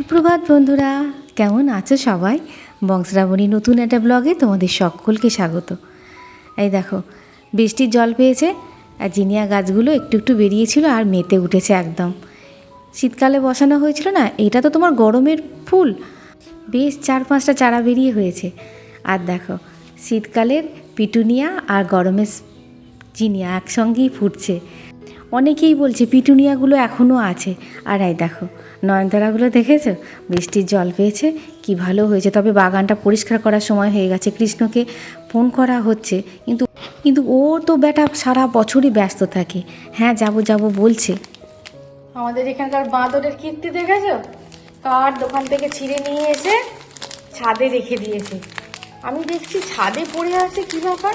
সুপ্রভাত বন্ধুরা, কেমন আছো সবাই? বংশরাবণী নতুন একটা ব্লগে তোমাদের সকলকে স্বাগত। এই দেখো, বৃষ্টির জল পেয়েছে, আর জিনিয়া গাছগুলো একটু একটু বেরিয়েছিল আর মেতে উঠেছে একদম। শীতকালে বসানো হয়েছিল না, এটা তো তোমার গরমের ফুল। বেশ চার পাঁচটা চারা বেরিয়ে হয়েছে। আর দেখো, শীতকালের পিটুনিয়া আর গরমের জিনিয়া একসঙ্গেই ফুটছে। অনেকেই বলছে পিটুনিয়াগুলো এখনও আছে। আর এই দেখো, নয়নতারাগুলো দেখেছ? বৃষ্টির জল পেয়েছে, কি ভালো হয়েছে। তবে বাগানটা পরিষ্কার করার সময় হয়ে গেছে। কৃষ্ণকে ফোন করা হচ্ছে, কিন্তু কিন্তু ও তো বেটা সারা বছরই ব্যস্ত থাকে। হ্যাঁ যাব যাব বলছে। আমাদের এখানকার বাঁদরের কীর্তি দেখেছ? কার দোকান থেকে ছিঁড়ে নিয়ে এসে ছাদে রেখে দিয়েছে। আমি দেখছি ছাদে পড়ে আছে কী ব্যাপার?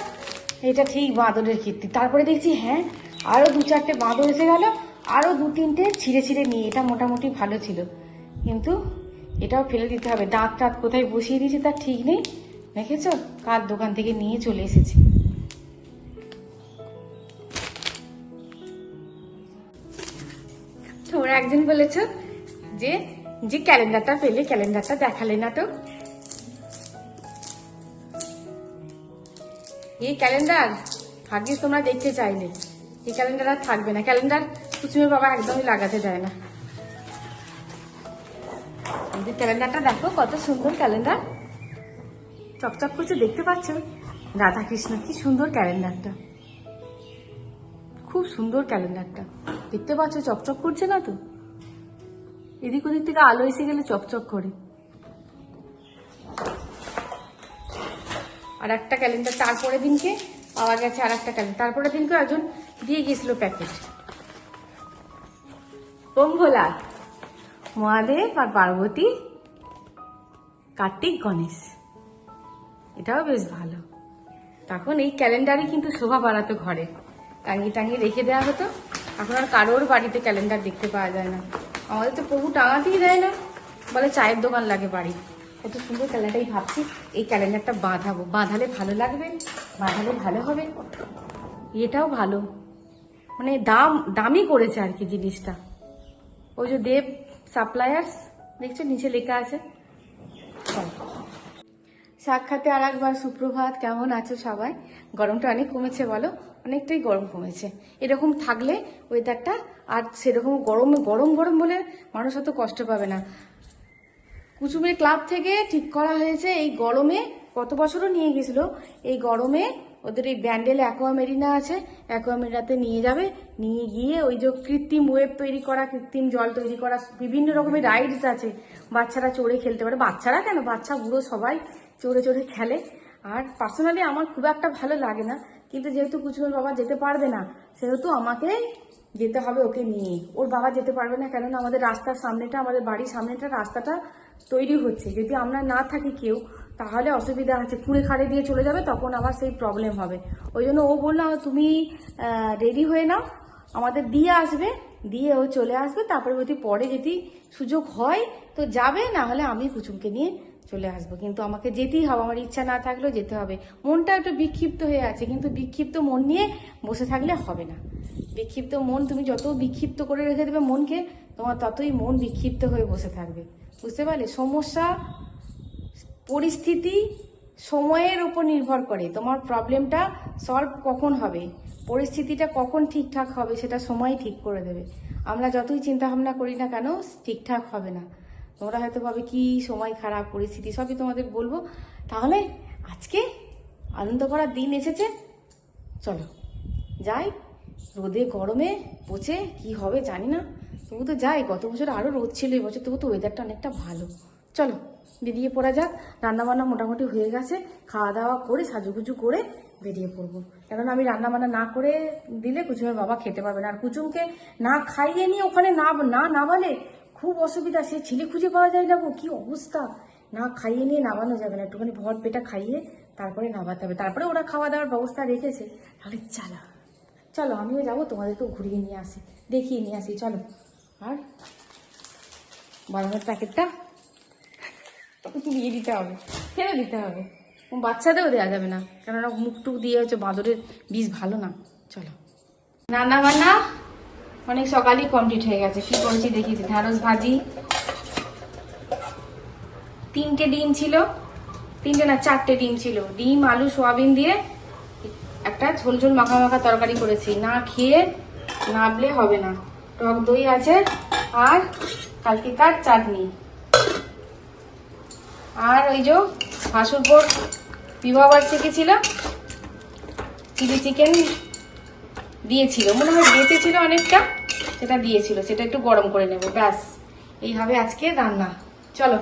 এটা ঠিক বাঁদরের কীর্তি। তারপরে দেখছি হ্যাঁ আরও দু চারটে বাঁদর এসে গেল আরও দু তিনটে ছিঁড়ে ছিঁড়ে নিয়ে, এটা মোটামুটি ভালো ছিল। কিন্তু এটাও ফেলে দিতে হবে। দাঁত টাত কোথায় বসিয়ে দিয়েছি তার ঠিক নেই, দেখেছ? কার দোকান থেকে নিয়ে চলে এসেছি। তোমরা একদিন বলেছ যে যে ক্যালেন্ডারটা পেলে, ক্যালেন্ডারটা দেখালে না তো? এই ক্যালেন্ডার, ভাগ্যিস তোমরা দেখতে চাইলে। এই ক্যালেন্ডার আর থাকবে না। ক্যালেন্ডার কুচুমের বাবা একদমই লাগাতে দেয় না। ক্যালেন্ডারটা দেখো, কত সুন্দর ক্যালেন্ডার। চকচক করছে, দেখতে পাচ্ছ? রাধা কৃষ্ণ কি সুন্দর ক্যালেন্ডারটা। খুব সুন্দর ক্যালেন্ডারটা। দেখতে পাচ্ছ, চকচক করছে না তো? এদিক ওদিক থেকে আলো এসে গেলে চকচক করে। আর একটা ক্যালেন্ডার তারপরে দিনকে পাওয়া গেছে আর একটা ক্যালেন্ডার। তারপরে দিনকে একজন দিয়ে গেছিল প্যাকেট। ভোলা মহাদেব আর পার্বতী, কার্তিক গণেশ। এটাও বেশ ভালো। তখন এই ক্যালেন্ডারে কিন্তু শোভা বাড়াতো ঘরে। টাঙিয়ে টাঙিয়ে রেখে দেওয়া হতো। এখন আর কারোর বাড়িতে ক্যালেন্ডার দেখতে পাওয়া যায় না। আমাদের তো প্রভু টাঙাতেই দেয় না। বলে চায়ের দোকান লাগে বাড়ি। কত সুন্দর ক্যালেন্ডারই ভাবছি। এই ক্যালেন্ডারটা বাঁধাবো। বাঁধালে ভালো লাগবে, বাঁধালে ভালো হবে। এটাও ভালো। মানে দাম দামি করেছে আর কি জিনিসটা। ওই যে দেব সাপ্লায়ার্স দেখছ নিচে লেখা আছে। সাক্ষাতে আর একবার সুপ্রভাত, কেমন আছো সবাই? গরমটা অনেক কমেছে বলো? অনেকটাই গরম কমেছে। এরকম থাকলে ওয়েদারটা আর সেরকম গরম গরম গরম বলে মানুষ অত কষ্ট পাবে না। কুচুমের ক্লাব থেকে ঠিক করা হয়েছে, এই গরমে গত বছরও নিয়ে গেছিল? এই গরমে ওদের এই ব্যান্ডেল অ্যাকোয়ামেরিনা আছে অ্যাকোয়ামেরিনাতে নিয়ে যাবে। নিয়ে গিয়ে ওই যে কৃত্রিম ওয়েব তৈরি করা, কৃত্রিম জল তৈরি করা, বিভিন্ন রকমের রাইডস আছে। বাচ্চারা চড়ে খেলতে পারে। বাচ্চারা কেন? বাচ্চা বুড়ো সবাই চড়ে চড়ে খেলে। আর পার্সোনালি আমার খুব একটা ভালো লাগে না। কিন্তু যেহেতু কুচুমের বাবা যেতে পারবে না, সেহেতু আমাকে যেতে হবে ওকে নিয়ে। ওর বাবা যেতে পারবে না, কেননা আমাদের রাস্তার সামনেটা, আমাদের বাড়ির সামনেটা রাস্তাটা তৈরি হচ্ছে। যদি আমরা না থাকি কেউ তাহলে অসুবিধা আছে। খুঁড়ে খাড়ে দিয়ে চলে যাবে, তখন আবার সেই প্রবলেম হবে। ওই জন্য ও বলল, তুমি রেডি হয়ে নাও। আমাদের দিয়ে আসবে। দিয়ে ও চলে আসবে। তারপরে যদি পরে যদি সুযোগ হয়, তো যাবে। না হলে আমি কুচুমকে নিয়ে চলে আসব। কিন্তু আমাকে যেতেই হবে। আমার ইচ্ছা না থাকলেও যেতে হবে। মনটা একটু বিক্ষিপ্ত হয়ে আছে, কিন্তু বিক্ষিপ্ত মন নিয়ে বসে থাকলে হবে না। বিক্ষিপ্ত মন, তুমি যত বিক্ষিপ্ত করে রেখে দেবে মনকে, তোমার ততই মন বিক্ষিপ্ত হয়ে বসে থাকবে। বুঝতে পারলে? সমস্যা পরিস্থিতি সময়ের উপর নির্ভর করে। তোমার প্রবলেমটা সলভ কখন হবে? পরিস্থিতিটা কখন ঠিকঠাক হবে সেটা সময় ঠিক করে দেবে। আমরা যতই চিন্তা ভাবনা করি না কেন, ঠিকঠাক হবে না। তোমরা হয়তো ভাবে, কি সময় খারাপ, পরিস্থিতি সবই তোমাদের বলব। তাহলে আজকে আনন্দ করার দিন এসেছে। চলো, যাই। রোদে, গরমে পচে কি হবে জানি না। তবু তো যাই, গত বছর আরও রোদ ছিল এবছর তবু তো ওয়েদারটা অনেকটা ভালো। চলো। বেরিয়ে পড়া যাক। রান্নাবান্না মোটামুটি হয়ে গেছে। খাওয়া দাওয়া করে, সাজুগুজু করে বেরিয়ে পড়ব। কেননা আমি রান্নাবান্না না করে দিলে কুচুমের বাবা খেতে পারবে না। আর কুচুমকে না খাইয়ে নিয়ে ওখানে না না নামালে খুব অসুবিধা। সে ছেলে খুঁজে পাওয়া যায় না গো, কি অবস্থা? না খাইয়ে নিয়ে নামানো যাবে না। একটুখানি ভর পেটা খাইয়ে তারপরে নামাতে হবে। তারপরে ওরা খাওয়া দাওয়ার ব্যবস্থা রেখেছে। তাহলে চালা, চলো, আমিও যাব, তোমাদেরকেও ঘুরিয়ে নিয়ে আসি। দেখিয়ে নিয়ে আসি, চলো। আর বানানোর প্যাকেটটা দিয়ে দিতে হবে। দিতে হবে? বাচ্চাদেরও দেওয়া যাবে না। কেননা মুখ টুক দিয়ে হচ্ছে বাঁদরের বীজ ভালো না। চলো। রান্না বান্না অনেক সকালই কমপ্লিট হয়ে গেছে। কি করেছি দেখিয়েছি ঢ্যাঁড়স ভাজি। তিনটে ডিম ছিল। তিনটে না চারটে ডিম ছিল। ডিম, আলু, সোয়াবিন দিয়ে একটা ঝোল ঝোল মাখা মাখা তরকারি করেছি। না খেয়ে নাবলে হবে না। টক দই আছে। আর কালকে কালকেকার চাটনি। আর ওই যে হাসুরপুর বিবাহ বার্ষিকী ছিল, চিলি চিকেন দিয়েছিল। মনে হয় বেঁচে ছিল অনেকটা, সেটা দিয়েছিল, সেটা একটু গরম করে নেব, ব্যাস। এইভাবে আজকে রান্না। চলো।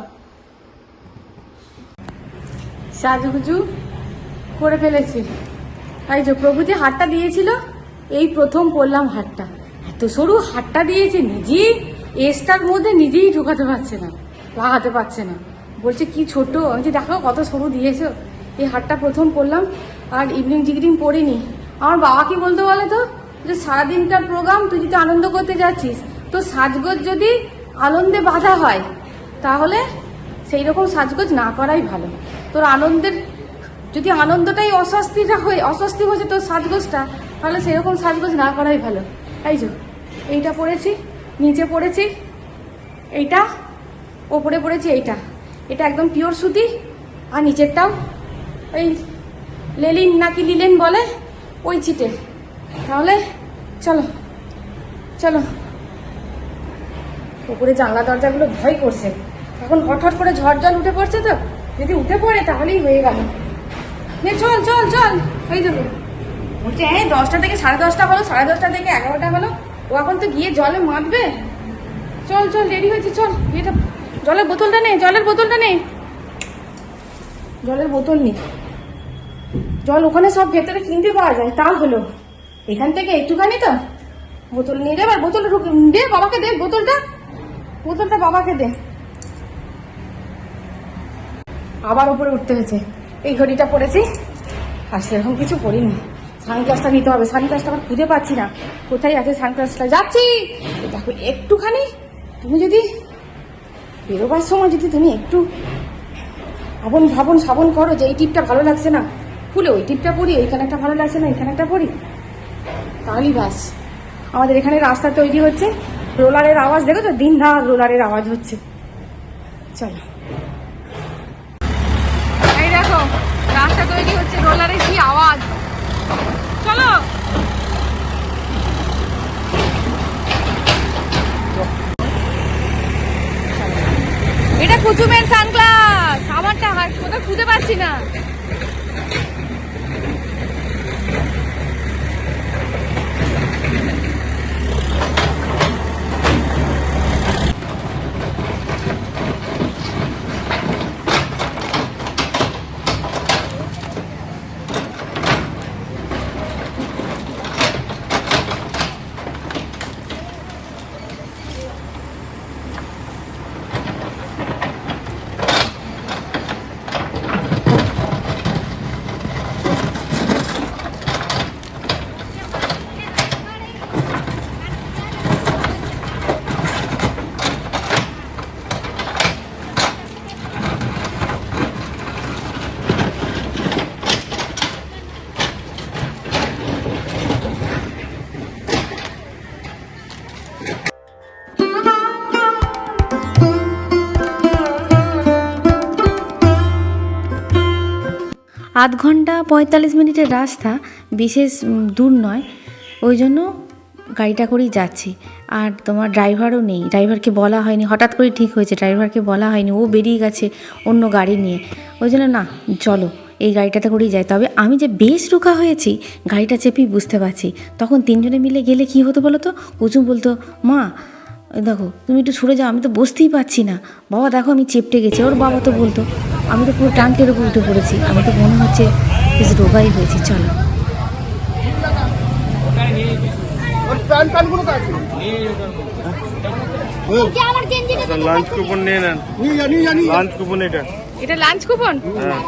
সাজুগুজু করে ফেলেছি। এই যে প্রভু যে হাটটা দিয়েছিল, এই প্রথম পড়লাম হাটটা। এত সরু হাটটা দিয়েছে, নিজেই এসটার মধ্যে নিজেই ঢোকাতে পারছে না, লাগাতে পারছে না। বলছে, কি ছোট? আমি যে দেখো কত সরু দিয়েছ। এই হাটটা প্রথম পড়লাম, আর ইভিনিং টিকিটিং পড়িনি। আমার বাবা কি বলতে বলে তো? যে সারাদিনকার প্রোগ্রাম তুই যদি আনন্দ করতে যাচ্ছিস, তো সাজগোজ যদি আনন্দে বাধা হয়, তাহলে সেই রকম সাজগোজ না করাই ভালো। তোর আনন্দের, যদি আনন্দটাই অস্বস্তিটা হয়ে, অস্বস্তি হয়েছে তোর সাজগোজটা, তাহলে সেরকম সাজগোজ না করাই ভালো। এই যে, এইটা পড়েছি, নিচে পড়েছি, এইটা, ওপরে পড়েছি, এইটা। এটা একদম পিওর সুতি। আর নিচেরটাও ওই লেলিন নাকি লিলেন বলে ওই ছিটে। তাহলে চলো চলো। উপরে জানলা দরজাগুলো ভয় করছে। এখন হঠাৎ করে ঝড় জল উঠে পড়ছে তো। যদি উঠে পড়ে তাহলেই হয়ে গেল। চল চল চল। হয়ে যাবে বলছে হ্যাঁ দশটা থেকে সাড়ে দশটা হলো সাড়ে দশটা থেকে এগারোটা হলো ও এখন তো গিয়ে জলে মাতবে চল চল রেডি হয়েছে, চল এটা জলের বোতলটা নেই জলের বোতলটা নেই জলের বোতল নেই জল ওখানে সব ভেতরে কিনতে পাওয়া যায় তা হলো। এখান থেকে একটুখানি তো বোতল নিয়ে বোতলটা ঢুক- দে বাবাকে দে বোতলটা। বোতলটা বাবাকে দে। আবার উপরে উঠতে হয়েছে। এই ঘড়িটা পড়েছি আর সেরকম কিছু পড়িনি সানগ্লাসটা নিতে হবে, সানগ্লাসটা আবার খুঁজে পাচ্ছি না। কোথায় আছে সানগ্লাসটা? যাচ্ছি। দেখো, একটুখানি তুমি যদি বেরোবার সময় যদি তুমি একটু ভাবন ভাবন সাবন করো যে এই টিপটা ভালো লাগছে না খুলে ওই টিপটা পরি ওইখানে একটা ভালো লাগছে না এখানে একটা পরি তাহলেই বাস আমাদের এখানে রাস্তা তৈরি হচ্ছে, রোলারের আওয়াজ, দেখো তো দিন রাত রোলারের আওয়াজ হচ্ছে। চলো। দেখো, রাস্তা তৈরি হচ্ছে, রোলারের কি আওয়াজ? চলো। এটা কুচুমের সানগ্লাস। আমারটা হাট কোথাও খুঁজে পাচ্ছি না। আধ ঘণ্টা পঁয়তাল্লিশ মিনিটের রাস্তা বিশেষ দূর নয়। ওই জন্য গাড়িটা করেই যাচ্ছি। আর তোমার ড্রাইভারও নেই। ড্রাইভারকে বলা হয়নি। হঠাৎ করে ঠিক হয়েছে। ড্রাইভারকে বলা হয়নি। ও বেরিয়ে গেছে অন্য গাড়ি নিয়ে। ওই জন্য না, চলো, এই গাড়িটাতে করেই যাই। তবে আমি যে বেশ রুখা হয়েছি, গাড়িটা চেপেই বুঝতে পারছি। তখন তিনজনে মিলে গেলে কি হতো বলো তো? কুচুম বলতো, মা দেখো তুমি একটু সরে যাও আমি তো বসতেই পারছি না। বাবা দেখো আমি চেপটে গেছি ওর বাবা তো বলতো আমি তো পুরো টাঙ্কের উপর উঠে পড়েছি আমি তো মনে হচ্ছে বেশ রোগাই হয়েছি চলো। লাঞ্চ কুপন নিয়ে নেন। লাঞ্চ কুপন এটা। এটা লাঞ্চ কুপন হ্যাঁ।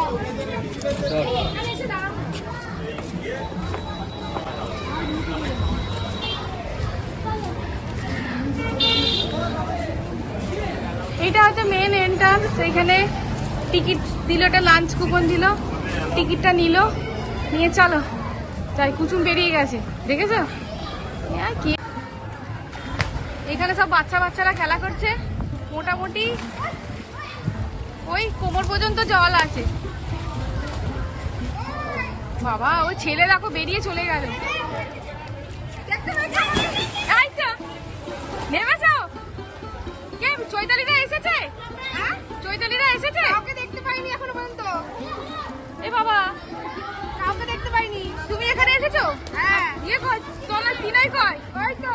এটা হচ্ছে মেন এন্ট্রান্স এখানে টিকিট দিল, একটা লাঞ্চ কুপন দিল টিকিটটা নিল, নিয়ে চলো। যাই, কুচুম বেরিয়ে গেছে, দেখেছ? কি? এখানে সব বাচ্চা বাচ্চারা খেলা করছে, মোটামুটি। ওই, কোমর পর্যন্ত জল আছে। বাবা, ওই ছেলে দেখো বেরিয়ে চলে গেল। নেমেছো? কে চৈতালিরা এসেছে চৈতালিরা এসেছে? কাউকে দেখতে পাইনি এখনও পর্যন্ত। এ বাবা। কাউকে দেখতে পাইনি। তুমি এখানে এসেছ? হ্যাঁ। ইয়ে কয় তোমার তিনাই কয় ওই তো।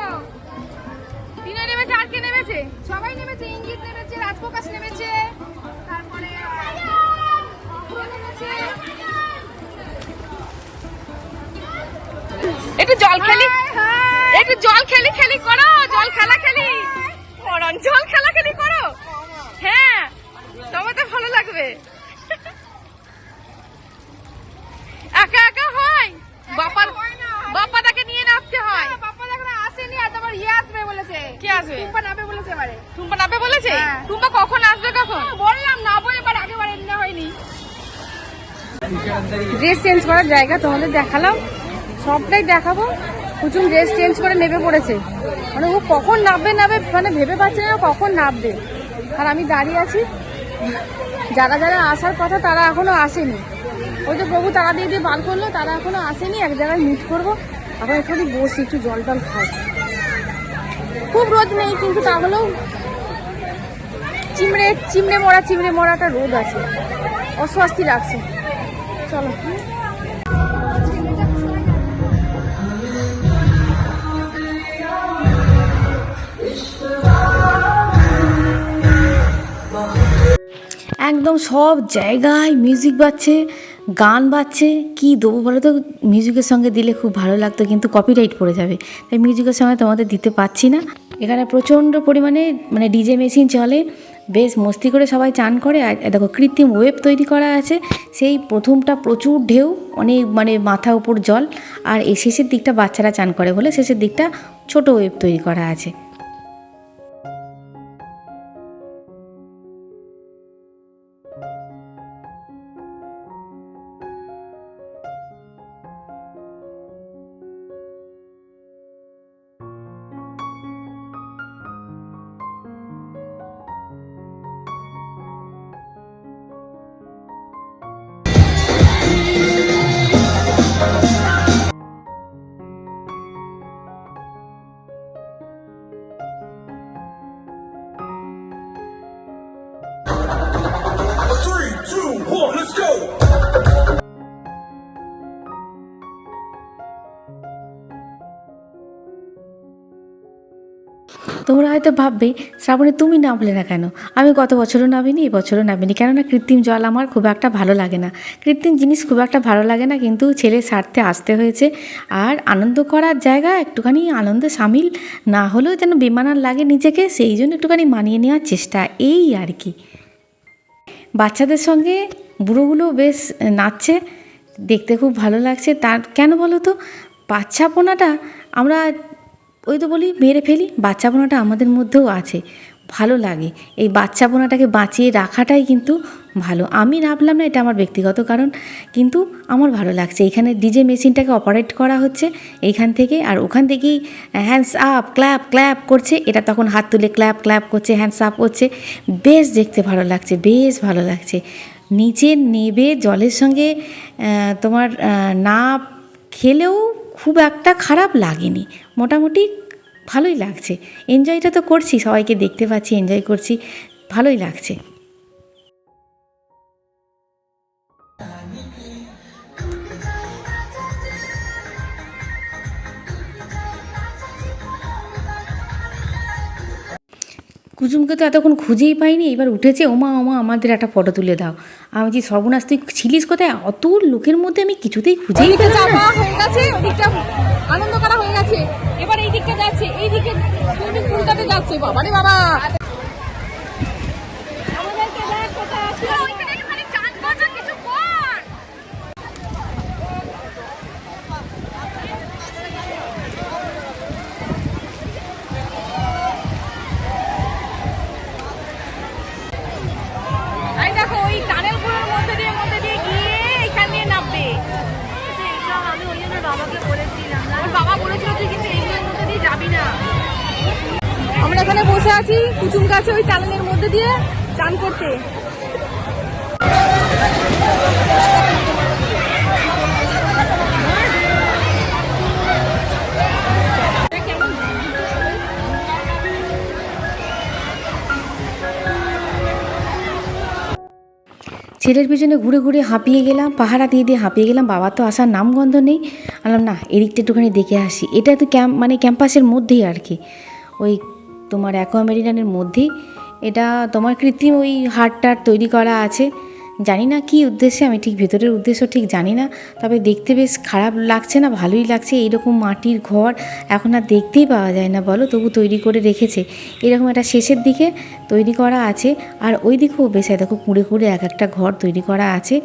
তিনাই নেমেছে আর কে নেমেছে? সবাই নেমেছে ইঙ্গিত নেমেছে রাজপ্রকাশ নেমেছে। তারপরে একটু জল খেলি। একটু জল খেলি খেলি করো জল খেলা খেলি। জল খেলা খেলি করো হ্যাঁ তবে তো একা একা হয়? বাপা বাপা তাকে নিয়ে নামতে হয়? বাপ্পা এখন আসেনি আর তোমার ইয়ে আসবে বলেছে। কে আসবে? টুম্পা নামবে বলেছে এবারে। টুম্পা নামবে বলেছে? হ্যাঁ। টুম্পা কখন আসবে কখন? বললাম না বলে এবার আগে বারে না হয়নি। ড্রেস চেঞ্জ করার জায়গা তোমাদের দেখালাম। সবটাই দেখাবো। কুচুম ড্রেস চেঞ্জ করে পড়েছে। মানে ও কখন নামবে নামবে মানে ভেবে পাচ্ছে না কখন নামবে আর আমি দাঁড়িয়ে আছি। যারা যারা আসার কথা তারা এখনও আসেনি। ওই যে প্রভু তারা দিয়ে দিয়ে বার করল, তারা এখনও আসেনি, এক জায়গায় মিট করব। এখন একটু বসি একটু জল টল খাই খুব রোদ নেই, কিন্তু তাহলেও চিমড়ে চিমড়ে মরা চিমড়ে মরা একটা রোদ আছে। অস্বস্তি লাগছে। চলো। একদম সব জায়গায় মিউজিক বাজছে, গান বাজছে, কি দেবো বলো তো মিউজিকের সঙ্গে দিলে খুব ভালো লাগতো, কিন্তু কপিরাইট পড়ে যাবে। তাই মিউজিকের সঙ্গে তোমাদের দিতে পারছি না। এখানে প্রচণ্ড পরিমাণে মানে ডিজে মেশিন চলে, বেশ মস্তি করে সবাই চান করে। আর দেখো, কৃত্রিম ওয়েব তৈরি করা আছে। সেই প্রথমটা প্রচুর ঢেউ, অনেক মানে মাথা উপর জল। আর শেষের দিকটা বাচ্চারা চান করে বলে শেষের দিকটা ছোট ওয়েব তৈরি করা আছে। তোমরা হয়তো ভাববে, শ্রাবণে তুমি নামলে না কেন? আমি গত বছরও নামিনি, এই বছরও নামিনি। কেননা কৃত্রিম জল আমার খুব একটা ভালো লাগে না। কৃত্রিম জিনিস খুব একটা ভালো লাগে না, কিন্তু ছেলে স্বার্থে আসতে হয়েছে। আর আনন্দ করার জায়গা একটুখানি আনন্দে সামিল, না হলেও যেন বেমানার লাগে নিজেকে, সেই জন্য একটুখানি মানিয়ে নেওয়ার চেষ্টা, এই আর কি। বাচ্চাদের সঙ্গে বুড়োগুলো বেশ নাচছে, দেখতে খুব ভালো লাগছে। তার, কেন বলো তো? বাচ্চাপনাটা আমরা ওই তো বলি, মেরে ফেলি। বাচ্চাপনাটা আমাদের মধ্যেও আছে। ভালো লাগে। এই বাচ্চাপনাটাকে বাঁচিয়ে রাখাটাই কিন্তু ভালো। আমি নামলাম না এটা আমার ব্যক্তিগত কারণ, কিন্তু আমার ভালো লাগছে। এখানে ডিজে মেশিনটাকে অপারেট করা হচ্ছে এইখান থেকে, আর ওখান থেকেই হ্যান্ডস আপ ক্ল্যাপ ক্ল্যাপ করছে। এটা তখন হাত তুলে ক্ল্যাপ ক্ল্যাপ করছে হ্যান্ডস আপ করছে। বেশ দেখতে ভালো লাগছে, বেশ ভালো লাগছে। নিচে নেবে, জলের সঙ্গে তোমার না খেলেও খুব একটা খারাপ লাগেনি। মোটামুটি ভালোই লাগছে। এনজয়টা তো করছি, সবাইকে দেখতে পাচ্ছি এনজয় করছি, ভালোই লাগছে। কুসুমকে তো এতক্ষণ খুঁজেই পাইনি এবার উঠেছে ওমা ওমা আমাদের একটা ফটো তুলে দাও। আমি যে সর্বনাশ তুই ছিলিস কোথায়? অত লোকের মধ্যে আমি কিছুতেই খুঁজেই। হয়ে গেছে ওদিকটা আনন্দ করা হয়ে গেছে। এবার এই দিকটা যাচ্ছে এই দিকে সুইমিং পুলটাতে যাচ্ছে বাবা রে বাবা। এখানে বসে আছি কুচুম গাছে ওই টানেলের মধ্যে দিয়ে চান করতে। ছেলের পিছনে ঘুরে ঘুরে হাঁপিয়ে গেলাম, পাহারা দিয়ে দিয়ে হাঁপিয়ে গেলাম, বাবা তো আসার নামগন্ধ নেই। আলাম না, এদিকটা একটুখানি দেখে আসি। এটা তো ক্যাম্প মানে ক্যাম্পাসের মধ্যেই আর কি। ওই তোমার অ্যাকোয়ামেরিনানের মধ্যেই। এটা তোমার কৃত্রিম ওই হাটটার তৈরি করা আছে। জানি না কী উদ্দেশ্যে, আমি ঠিক ভেতরের উদ্দেশ্য ঠিক জানি না। তবে দেখতে বেশ খারাপ লাগছে না, ভালোই লাগছে। এইরকম মাটির ঘর এখন আর দেখতেই পাওয়া যায় না, বলো? তবু তৈরি করে রেখেছে। এরকম একটা শেষের দিকে তৈরি করা আছে। আর ওই দিকেও বেশ দেখো, কুঁড়ে কুঁড়ে এক একটা ঘর তৈরি করা আছে।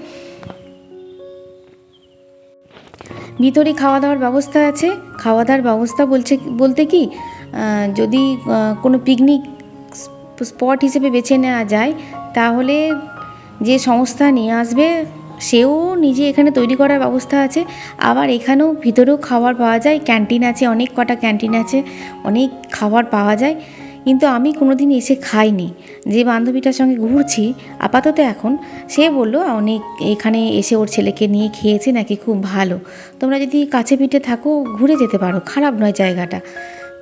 ভিতরে খাওয়া দাওয়ার ব্যবস্থা আছে। খাওয়া দাওয়ার ব্যবস্থা বলছে, বলতে কি? যদি কোনো পিকনিক স্পট হিসেবে বেছে নেওয়া যায়, তাহলে যে সংস্থা নিয়ে আসবে, সেও নিজে এখানে তৈরি করার ব্যবস্থা আছে। আবার এখানেও ভিতরেও খাবার পাওয়া যায় ক্যান্টিন আছে, অনেক কটা ক্যান্টিন আছে, অনেক খাবার পাওয়া যায়। কিন্তু আমি কোনোদিন এসে খাইনি। যে বান্ধবীটার সঙ্গে ঘুরছি, আপাতত এখন, সে বলল, অনেক এখানে এসে ওর ছেলেকে নিয়ে খেয়েছে, নাকি খুব ভালো। তোমরা যদি কাছে পিঠে থাকো, ঘুরে যেতে পারো। খারাপ নয় জায়গাটা।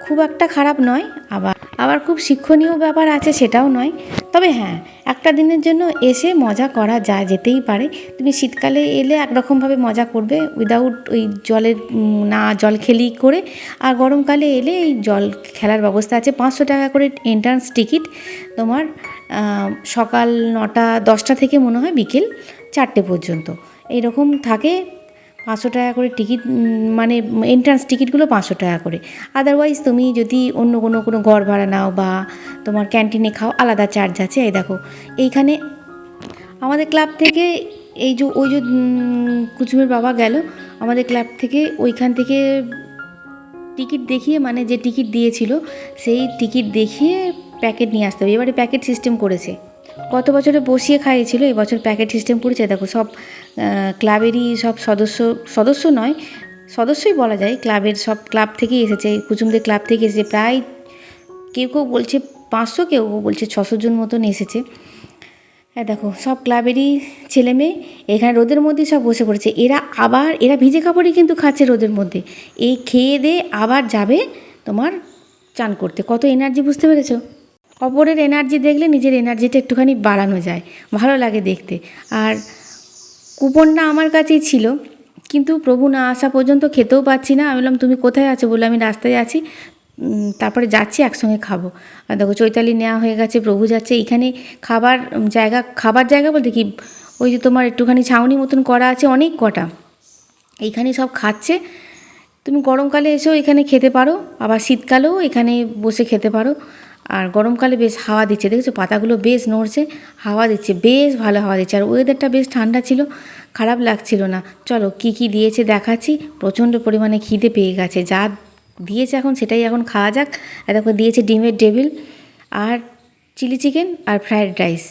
খুব একটা খারাপ নয়, আবার আবার খুব শিক্ষণীয় ব্যাপার আছে সেটাও নয়। তবে হ্যাঁ একটা দিনের জন্য এসে মজা করা যায় যেতেই পারে। তুমি শীতকালে এলে একরকমভাবে মজা করবে উইদাউট ওই জলের না জল খেলি করে। আর গরমকালে এলে এই জল খেলার ব্যবস্থা আছে। পাঁচশো টাকা করে এন্ট্রান্স টিকিট তোমার সকাল নটা দশটা থেকে মনে হয় বিকেল চারটে পর্যন্ত। এইরকম থাকে পাঁচশো টাকা করে টিকিট মানে এন্ট্রান্স টিকিটগুলো পাঁচশো টাকা করে। আদারওয়াইজ তুমি যদি অন্য কোনো কোনো ঘর ভাড়া নাও বা তোমার ক্যান্টিনে খাও, আলাদা চার্জ আছে। এই দেখো, এইখানে আমাদের ক্লাব থেকে এই যে, ওই যে কুচুমের বাবা গেল, আমাদের ক্লাব থেকে ওইখান থেকে টিকিট দেখিয়ে মানে যে টিকিট দিয়েছিল, সেই টিকিট দেখিয়ে প্যাকেট নিয়ে আসতে হবে। এবারে প্যাকেট সিস্টেম করেছে। গত বছরে বসিয়ে খাইয়েছিল, এবছর প্যাকেট সিস্টেম করেছে। দেখো সব ক্লাবেরই সব সদস্য সদস্য নয়, সদস্যই বলা যায়। ক্লাবের সব ক্লাব থেকেই এসেছে কুচুমদের ক্লাব থেকে এসেছে। প্রায় কেউ কেউ বলছে পাঁচশো, কেউ কেউ বলছে ছশো জন মতন এসেছে। হ্যাঁ দেখো, সব ক্লাবেরই ছেলে মেয়ে, এখানে রোদের মধ্যেই সব বসে পড়েছে। এরা আবার, এরা ভিজে কাপড়ই কিন্তু খাচ্ছে রোদের মধ্যে। এই খেয়ে দিয়ে আবার যাবে তোমার চান করতে। কত এনার্জি বুঝতে পেরেছ? অপরের এনার্জি দেখলে নিজের এনার্জিটা একটুখানি বাড়ানো যায়। ভালো লাগে দেখতে। আর কুপনটা আমার কাছেই ছিল, কিন্তু প্রভু না আসা পর্যন্ত খেতেও পাচ্ছি না। আমি বললাম, তুমি কোথায় আছো? বলে, আমি রাস্তায় আছি। তারপরে যাচ্ছি, একসঙ্গে খাব। আর দেখো, চৈতালি নেওয়া হয়ে গেছে, প্রভু যাচ্ছে। এখানে খাবার জায়গা খাবার জায়গা বলতে কি, ওই যে তোমার একটুখানি ছাউনি মতন করা আছে, অনেক কটা। এইখানে সব খাচ্ছে। তুমি গরমকালে এসেও এখানে খেতে পারো, আবার শীতকালেও এখানে বসে খেতে পারো। আর গরমকালে বেশ হাওয়া দিচ্ছে। দেখেছ? পাতাগুলো বেশ নড়ছে, হাওয়া দিচ্ছে, বেশ ভালো হাওয়া দিচ্ছে। আর ওয়েদারটা বেশ ঠান্ডা ছিল, খারাপ লাগছিল না। চলো, কি কি দিয়েছে দেখাচ্ছি। প্রচণ্ড পরিমাণে খিদে পেয়ে গেছে। যা দিয়েছে এখন সেটাই এখন খাওয়া যাক। আর দেখো, দিয়েছে ডিমের টেবিল আর চিলি চিকেন আর ফ্রায়েড রাইস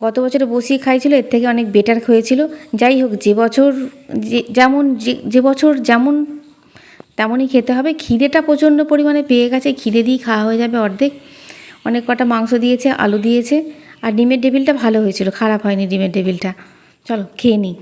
গত বছরে বসিয়ে খাইছিল, এর থেকে অনেক বেটার হয়েছিল। যাই হোক, যে বছর যে যেমন যে বছর যেমন তেমনই খেতে হবে। খিদেটা প্রচণ্ড পরিমাণে পেয়ে গেছে। খিদে দিয়েই খাওয়া হয়ে যাবে অর্ধেক। অনেক কটা মাংস দিয়েছে, আলু দিয়েছে, আর ডিমের টেবিলটা ভালো হয়েছিল, খারাপ হয়নি ডিমের টেবিলটা। চলো, খেয়ে নিই।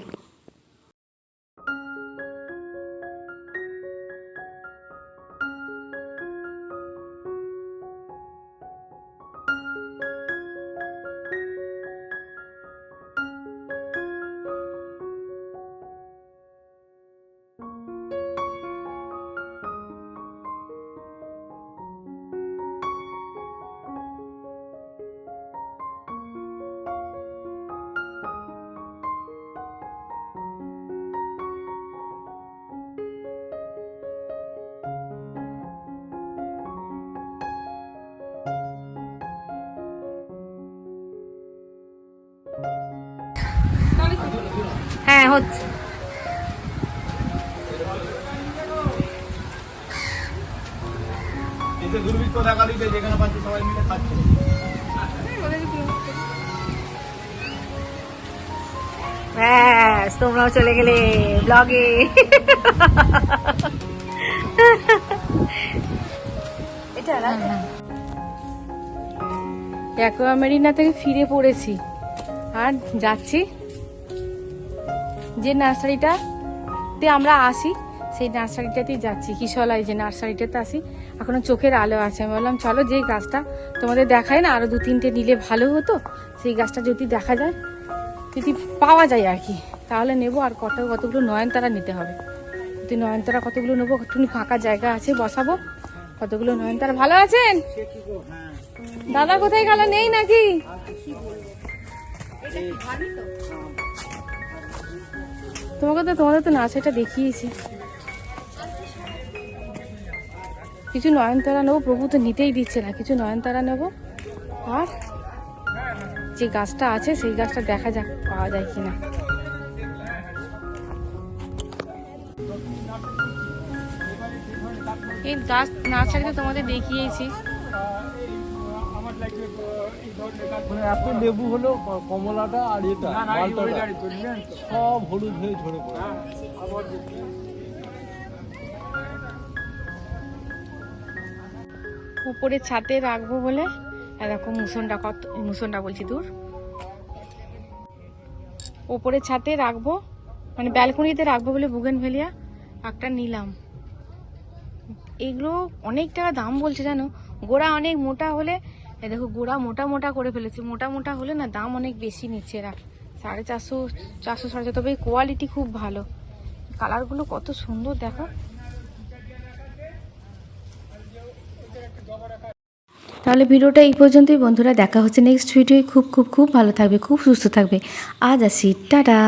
হ্যাঁ যেখানে পাচ্ছি সবাই মিলে খাচ্ছে। ব্যাস তোমরাও চলে গেলে ব্লগে। এটা না? অ্যাকোয়ামেরিনা থেকে ফিরে পড়েছি। আর যাচ্ছি? যে নার্সারিটাতে আমরা আসি, সেই নার্সারিটাতেই যাচ্ছি। কিশলায় যে নার্সারিটাতে আসি, এখনও চোখের আলো আছে। আমি বললাম, চলো যে গাছটা তোমাদের দেখায় না আরও দু তিনটে নিলে ভালো হতো, সেই গাছটা যদি দেখা যায়, যদি পাওয়া যায় আর কি, তাহলে নেব আর কত, কতগুলো নয়নতারা নিতে হবে। যদি নয়নতারা কতগুলো নেব একটু ফাঁকা জায়গা আছে, বসাবো। কতগুলো নয়নতারা, ভালো আছেন? দাদা কোথায় গেল, নেই নাকি? তোমাকে তো তোমাদের তো নার্সারিটা দেখিয়েছি। কিছু নয়নতারা নেব, প্রভু তো নিতেই দিচ্ছে না। কিছু নয়নতারা নেব। আর যে গাছটা আছে, সেই গাছটা দেখা যাক পাওয়া যায় কিনা। এই গাছ নার্সারিতে তোমাদের দেখিয়েছি। মানে এত লেবু হলো কমলাটা আর এটা সব হলুদ হয়ে ঝরে পড়ে। উপরে ছাদে রাখব বলে এরকম মুসনটা কত মুসনটা বলছি দূর। উপরে ছাদে রাখব মানে ব্যালকনিতে রাখব বলে বুগেন ভেলিয়া একটা নিলাম। এগুলো অনেক টাকা দাম বলছে জানো? গোড়া অনেক মোটা হলে এ দেখো গোড়া মোটা মোটা করে ফেলেছি। মোটা মোটা হলে না দাম অনেক বেশি নিচ্ছে, এরা সাড়ে চারশো চারশো, সাড়ে তবে কোয়ালিটি খুব ভালো। কালারগুলো কত সুন্দর, দেখো। তাহলে ভিডিওটা এই পর্যন্তই, বন্ধুরা। দেখা হচ্ছে নেক্সট ভিডিওয় খুব খুব খুব ভালো থাকবে, খুব সুস্থ থাকবে। আজ আসি, টাটা।